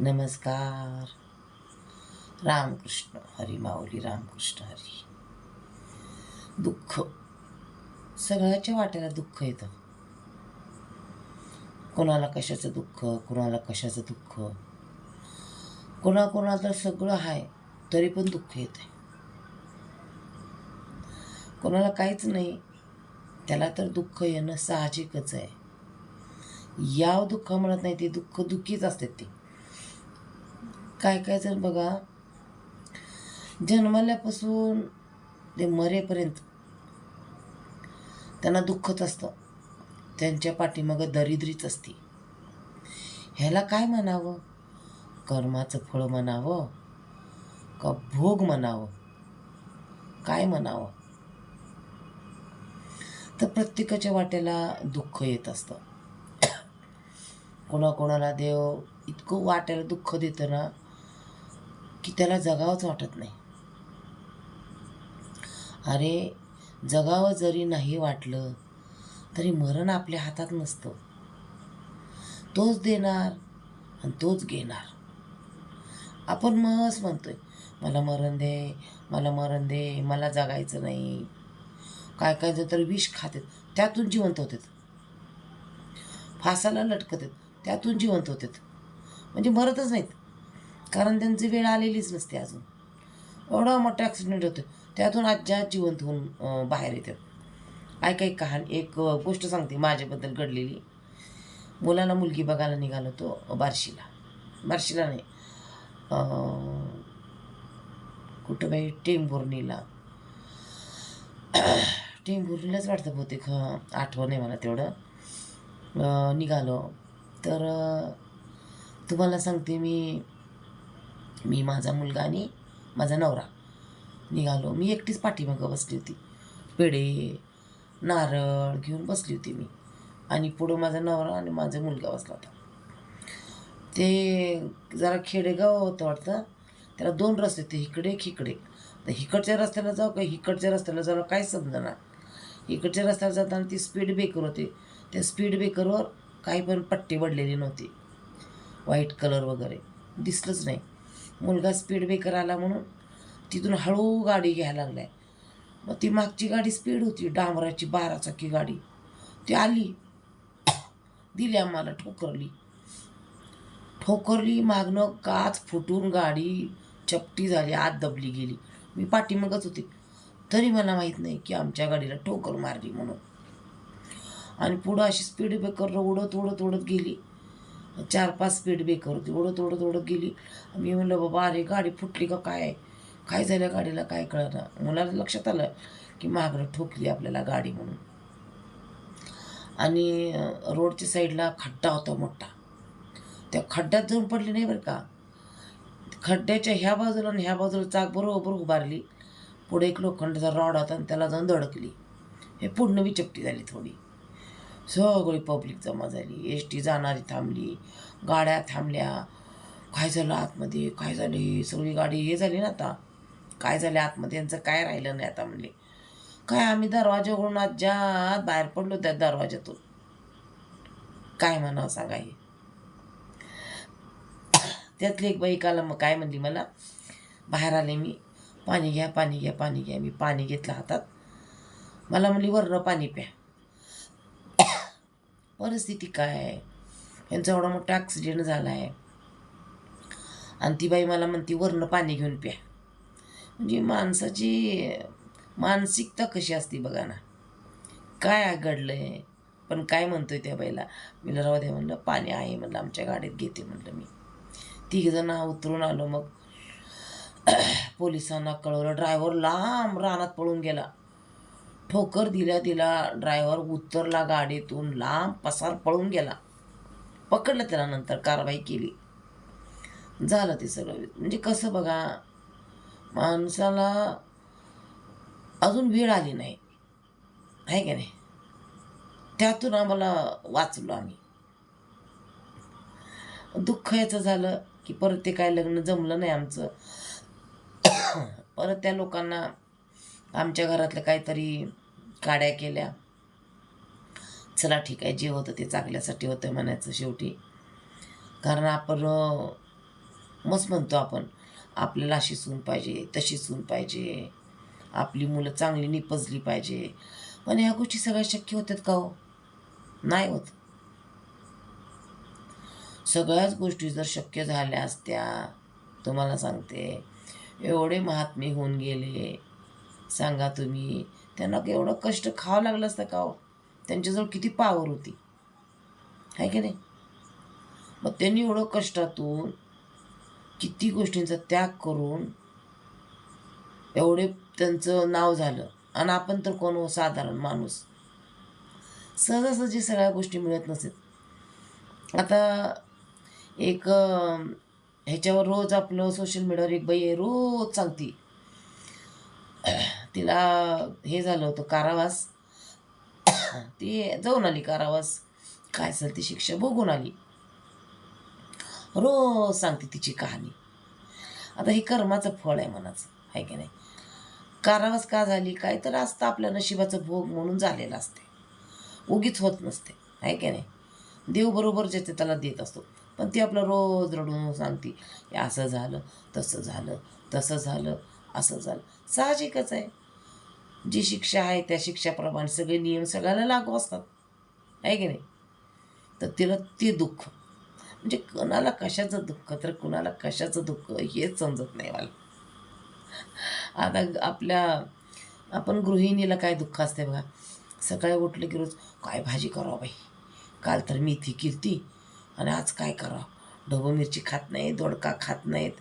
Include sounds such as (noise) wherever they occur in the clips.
नमस्कार. रामकृष्ण हरी माऊली रामकृष्ण हरी. दुःख. सगळ्याच्या वाट्याला दुःख येतं. कोणाला कशाचं दुःख कोणाला कशाचं दुःख? कोणाकोणाचं सगळं आहे तरी पण दुःख येते कोणाला काहीच नाही त्याला तर दुःख येणं साहजिकच आहे. याव दुःख म्हणत नाही ते दुःख दुःखीच असतात ते. काय काय जण बघा जन्मल्यापासून ते मरेपर्यंत त्यांना दुःखच असतं. त्यांच्या पाठीमागं दरिद्रीच असते. ह्याला काय म्हणावं? कर्माचं फळ म्हणावं का भोग म्हणावं? काय म्हणावं? तर प्रत्येकाच्या वाट्याला दुःख येत असतं. (coughs) कोणाकोणाला देव इतकं वाट्याला दुःख देतं ना की त्याला जगावंच वाटत नाही. अरे जगावं जरी नाही वाटलं तरी मरण आपल्या हातात नसतं. तोच देणार आणि तोच घेणार. आपण मस्त म्हणतोय मला मरण दे मला मरण दे मला जगायचं नाही. काय काय जर तर विष खातात त्यातून जिवंत होतात. फासाला लटकतात त्यातून जिवंत होतात. म्हणजे मरतच नाहीत. कारण त्यांची वेळ आलेलीच नसते अजून. एवढा मोठा ॲक्सिडेंट होतो त्यातून आजच्या जिवंत होऊन बाहेर येतात. ऐका एक कहाणी. एक गोष्ट सांगते. माझ्याबद्दल घडलेली. मुलाला मुलगी बघायला निघालो तो बार्शीला. बार्शीला नाही. कुठं बाई? टेंभुर्णीला. टेंभुर्णीलाच वाटतं बहुतेक आठवण आहे मला तेवढं. निघालो. तर तुम्हाला सांगते मी मी माझा मुलगा आणि माझा नवरा. निघालो. मी एकटीच पाठीमागं बसली होती. पेढे नारळ घेऊन बसली होती मी. आणि पुढं माझा नवरा आणि माझा मुलगा बसला होता. ते जरा खेडेगाव होतं वाटतं. त्याला दोन रस्ते होते. इकडे एक इकडे. तर इकडच्या रस्त्याला जाऊ का? इकडच्या रस्त्याला जाऊ काय समजणार इकडच्या रस्त्याला जाताना ती स्पीड ब्रेकर होते. त्या स्पीड ब्रेकरवर काही पण पट्टी पडलेली नव्हती. व्हाईट कलर वगैरे. दिसलंच नाही. मुलगा स्पीड ब्रेकर आला म्हणून तिथून हळू गाडी घ्यायला लागलाय. मग ती मागची गाडी स्पीड होती डांबराची बारा चाकी गाडी. ती आली. दिली आम्हाला ठोकरली. ठोकरली मागणं काच फुटून गाडी चपटी झाली आत दबली गेली. मी पाठीमागच होते. तरी मला माहीत नाही की आमच्या गाडीला ठोकर मारली म्हणून. आणि पुढं अशी स्पीड ब्रेकर उडत उडत उडत गेली. चार पाच स्पीड ब्रेकर होती. ओढत ओढत ओढत गेली. मी म्हणलं बाबा अरे गाडी फुटली का काय? काय झालं गाडीला? काय कळणार मुलाला लक्षात आलं की मागणं ठोकली आपल्याला गाडी म्हणून. आणि रोडच्या साईडला खड्डा होता मोठा. त्या खड्ड्यात जाऊन पडली नाही बरं का? खड्ड्याच्या ह्या बाजूला आणि ह्या बाजूला चाक बरोबर उभारली. पुढे एक लोखंडाचा रॉड होता आणि त्याला जाऊन धडकली. हे पूर्ण विचपटी झाली थोडी. सगळी पब्लिक जमा झाली. एस टी जाणारी थांबली. गाड्या थांबल्या. काय झालं आतमध्ये? काय झाले? सगळी गाडी हे झाली ना आता. काय झालं आतमध्ये? यांचं काय राहिलं नाही आता म्हणले. काय आम्ही दरवाजा उघडून आत बाहेर पडलो त्या दरवाज्यातून. काय म्हणावं सांगा हे. त्यातली एक बाई काल मग काय म्हणली मला? बाहेर आले मी. पाणी घ्या पाणी घ्या पाणी घ्या. मी पाणी घेतलं हातात. मला म्हणली वरनं पाणी प्या. परिस्थिती काय आहे? यांचा एवढा मोठा ॲक्सिडेंट झाला आहे आणि ती बाई मला म्हणती वरनं पाणी घेऊन प्या. म्हणजे माणसाची मानसिकता कशी असते बघा ना. काय घडलं आहे पण काय म्हणतोय त्या बाईला? मी राहू द्या म्हणलं पाणी आहे म्हणलं आमच्या गाडीत घेते म्हणलं मी. तिघजण उतरून आलो मग. पोलिसांना कळवलं ड्रायव्हर लांब रानात पळून गेला. ठोकर दिल्या तिला ड्रायव्हर उतरला गाडीतून लांब पसार पळून गेला. पकडलं त्याला नंतर कारवाई केली. झालं ते सगळं. म्हणजे कसं बघा माणसाला अजून वेळ आली नाही. आहे का नाही? त्यातून आम्हाला वाचलो आम्ही. दुःख याचं झालं की परत ते काय लग्न जमलं नाही आमचं. (coughs) परत त्या लोकांना आमच्या घरातलं काहीतरी काड्या केल्या. चला ठीक आहे जे होतं ते चांगल्यासाठी होतं म्हणायचं शेवटी. कारण आपण मस्त म्हणतो आपण आपल्याला अशी सून पाहिजे तशी सून पाहिजे. आपली मुलं चांगली निपजली पाहिजे. पण ह्या गोष्टी सगळ्या शक्य होतात का हो? नाही होत. सगळ्याच गोष्टी जर शक्य झाल्या असत्या तुम्हाला सांगते एवढे महात्मे होऊन गेले. सांगा तुम्ही. त्यांना एवढं कष्ट खावं लागलं असतं का हो? त्यांच्याजवळ किती पावर होती? आहे की नाही? मग त्यांनी एवढं कष्टातून किती गोष्टींचा त्याग करून एवढे त्यांचं नाव झालं. आणि आपण तर कोण हो? साधारण माणूस. सहजासहजी सगळ्या गोष्टी मिळत नसेल. आता एक ह्याच्यावर रोज आपलं सोशल मीडियावर एक बाई रोज सांगती. तिला हे झालं होतं कारावास. ती जाऊन आली कारावास. काय असेल ती शिक्षा बघून आली. रोज सांगते तिची कहाणी. आता हे कर्माचं फळ आहे मनाचं आहे की नाही? कारावास का झाली? काय तर असतं आपल्या नशिबाचं भोग म्हणून झालेलं असते. उगीच होत नसते आहे की नाही? देव बरोबर ज्याचे त्याला देत असतो. पण ती आपलं रोज रडून सांगते हे असं झालं तसं झालं तसं झालं असं झालं. साहजिकच आहे. जी शिक्षा आहे त्या शिक्षाप्रमाणे सगळे नियम सगळ्याला लागू असतात. आहे की नाही? तर तिला ते दुःख. म्हणजे कोणाला कशाचं दुःख? तर कुणाला कशाचं दुःख? हेच समजत नाही मला. आता आपल्या आपण गृहिणीला काय दुःख असते बघा. सकाळी उठलं की रोज काय भाजी करावं बाई? काल तर मेथी किरती आणि आज काय करावं? ढबू मिरची खात नाही दोडका खात नाहीत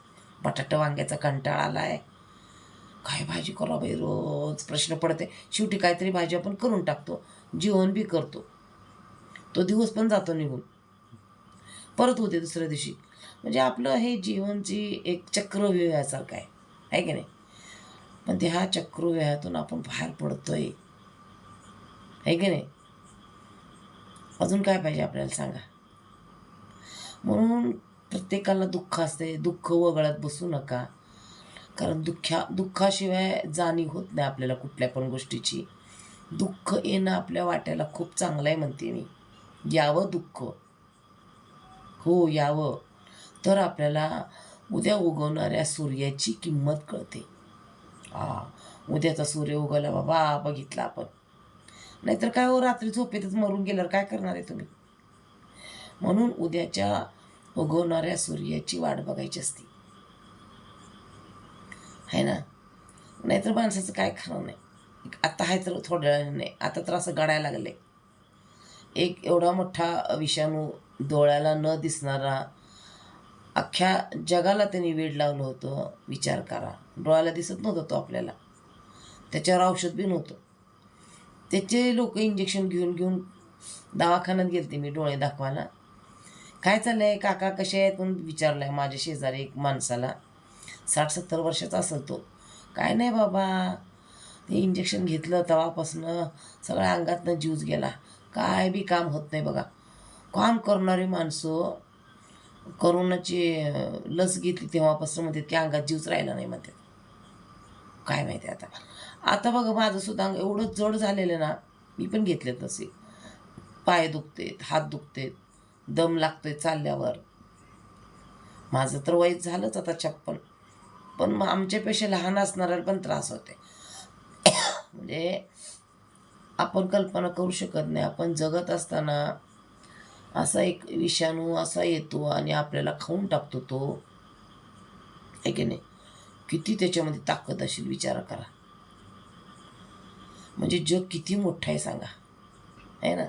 बटाटा वांग्याचा कंटाळा आला आहे काय भाजी करा बाई रोज प्रश्न पडते. शेवटी काहीतरी भाजी आपण करून टाकतो. जेवण बी करतो. तो दिवस पण जातो निघून. परत होते दुसऱ्या दिवशी. म्हणजे आपलं हे जीवनची एक चक्रव्यूहासारखं आहे. आहे की नाही? पण ते ह्या चक्रव्यूहातून आपण बाहेर पडतोय. आहे की नाही? अजून काय पाहिजे आपल्याला सांगा? म्हणून प्रत्येकाला दुःख असते. दुःख वगळत बसू नका. कारण दुःख्या दुःखाशिवाय जाणीव होत नाही आपल्याला कुठल्या पण गोष्टीची. दुःख येणं आपल्या वाट्याला खूप चांगलं आहे म्हणते मी. यावं दुःख. हो यावं. तर आपल्याला उद्या उगवणाऱ्या सूर्याची किंमत कळते. हा उद्याचा सूर्य उगवला बाबा बघितला आपण. नाहीतर काय हो रात्री झोपेतच मरून गेल्यावर काय करणार आहे तुम्ही? म्हणून उद्याच्या उगवणाऱ्या सूर्याची वाट बघायची असते. आहे ना? नाहीतर माणसाचं काय खरं नाही. आत्ता आहे तर थोड्या वेळाने नाही. आता तर असं गडायला लागलं. एक एवढा मोठा विषाणू डोळ्याला न दिसणारा अख्ख्या जगाला त्यांनी वेड लावलं होतं. विचार करा. डोळ्याला दिसत नव्हतं तो आपल्याला. त्याच्यावर औषध बी नव्हतं. त्याचे लोक इंजेक्शन घेऊन घेऊन दवाखान्यात गेलते मी डोळे दाखवायला. काय चाललं आहे काका कसे आहेत? म्हणून विचारलं आहे माझ्या शेजारी एक माणसाला. साठ सत्तर वर्षाचा असेल तो. काय नाही बाबा. ते इंजेक्शन घेतलं तेव्हापासनं सगळ्या अंगातनं ज्यूज गेला. काय बी काम होत नाही बघा. काम करणारी माणसं करोनाची लस घेतली तेव्हापासून म्हणतात की अंगात जीवच राहिला नाही म्हणतात. काय माहिती आता. आता बघा माझं सुद्धा अंग एवढं जड झालेलं ना मी पण घेतले तसे पाय दुखतेत हात दुखतेत दम लागतोय चालल्यावर. माझं तर वय झालंच आता छप्पन. पण मग आमच्यापेक्षा लहान असणाऱ्याला पण त्रास होते. म्हणजे आपण कल्पना करू शकत नाही. आपण जगत असताना असा एक विषाणू असा येतो आणि आपल्याला खाऊन टाकतो तो. आहे की नाही? किती त्याच्यामध्ये ताकद असेल विचार करा. म्हणजे जग किती मोठं आहे सांगा. आहे ना?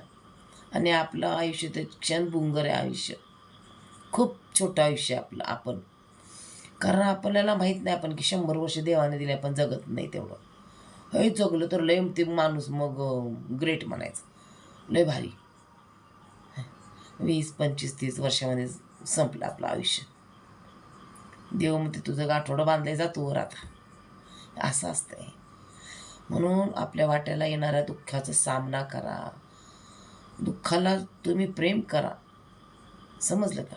आणि आपलं आयुष्य तर क्षण बुंगर आहे आयुष्य. खूप छोटं आयुष्य आपलं आपण. कारण आपल्याला माहीत नाही आपण की शंभर वर्ष देवाने दिले आपण जगत नाही तेवढं. हे जगलं तर लय ते माणूस मग ग्रेट म्हणायचं. लय भारी. वीस पंचवीस तीस वर्षामध्ये संपलं आपलं आयुष्य. देव म्हणते तुझं गाठोडं बांधलं जातो वर आता. असं असतंय. म्हणून आपल्या वाट्याला येणाऱ्या दुःखाचा सामना करा. दुःखाला तुम्ही प्रेम करा. समजलं का?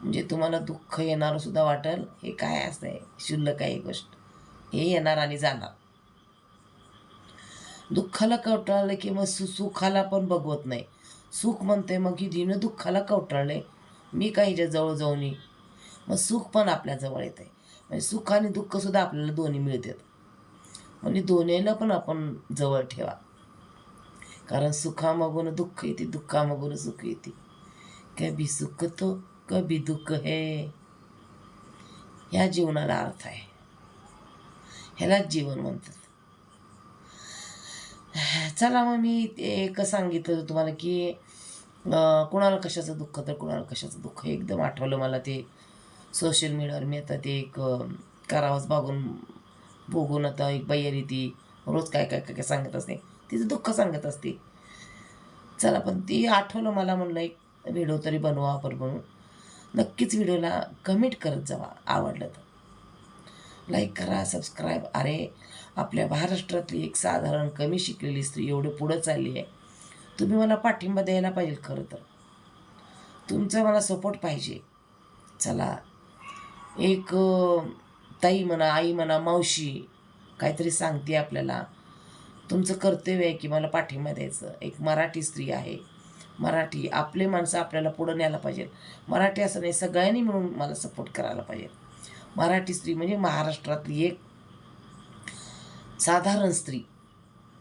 म्हणजे तुम्हाला दुःख येणारंसुद्धा वाटेल हे काय असं आहे? शुल्लक आहे गोष्ट. हे येणार आणि जाणार. दुःखाला कवटाळलं की मग सु सुखाला पण बघवत नाही. सुख म्हणते मग की हिनं दुःखाला कवटाळले मी काही जवळ जाऊन ये मग सुख पण आपल्याजवळ येत येते म्हणजे सुख आणि दुःखसुद्धा आपल्याला दोन्ही मिळतात. म्हणजे दोन्हीला पण आपण जवळ ठेवा. कारण सुखामागून दुःख येते दुःखामागून सुख येते. कभी सुख तो कभी दुःख हे. ह्या जीवनाला अर्थ आहे. ह्यालाच जीवन म्हणतात. चला मग मी ते एक सांगितलं तुम्हाला की कुणाला कशाचं दुःख? तर कुणाला कशाचं दुःख? एकदम आठवलं मला ते सोशल मीडियावर मी आता ते एक अं, करावंच बघून बघून आता एक बाई ती. रोज काय काय काय काय सांगत असते. तिचं दुःख सांगत असते. चला पण ती आठवलं मला म्हणलं एक व्हिडिओ तरी बनवा आपण म्हणून. नक्कीच व्हिडिओला कमेंट करत जावा आवडलं तर. लाईक करा सबस्क्राईब अरे आपल्या महाराष्ट्रातली एक साधारण कमी शिकलेली स्त्री एवढी पुढं चालली आहे. तुम्ही मला पाठिंबा द्यायला पाहिजे खरं तर. तुमचा मला सपोर्ट पाहिजे. चला. एक ताई म्हणा आई म्हणा मावशी काहीतरी सांगते आपल्याला. तुमचं कर्तव्य आहे की मला पाठिंबा द्यायचं. एक मराठी स्त्री आहे. मराठी आपले माणसं आपल्याला पुढं न्यायला पाहिजे मराठी असं नाही सगळ्यांनी मिळून मला सपोर्ट करायला पाहिजे मराठी स्त्री म्हणजे महाराष्ट्रातली एक साधारण स्त्री.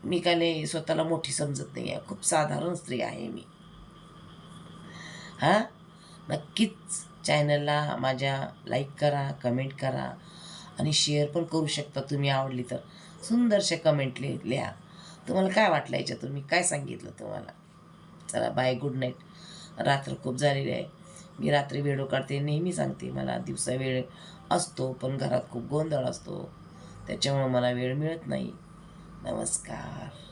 मी काय नाही स्वतःला मोठी समजत नाही आहे खूप साधारण स्त्री आहे मी. हां? नक्कीच चॅनलला माझ्या लाईक करा कमेंट करा आणि शेअर पण करू शकता तुम्ही आवडली तर. सुंदरशा कमेंट लिहा. तुम्हाला काय वाटलं याच्यातून? मी काय सांगितलं तुम्हाला? चला बाय गुड नाईट रात्र खूप झालेली आहे. मी रात्री व्हिडिओ काढते नेहमी सांगते मला दिवसा वेळ असतो पण घरात खूप गोंधळ असतो. त्याच्यामुळं मला वेळ मिळत नाही. नमस्कार.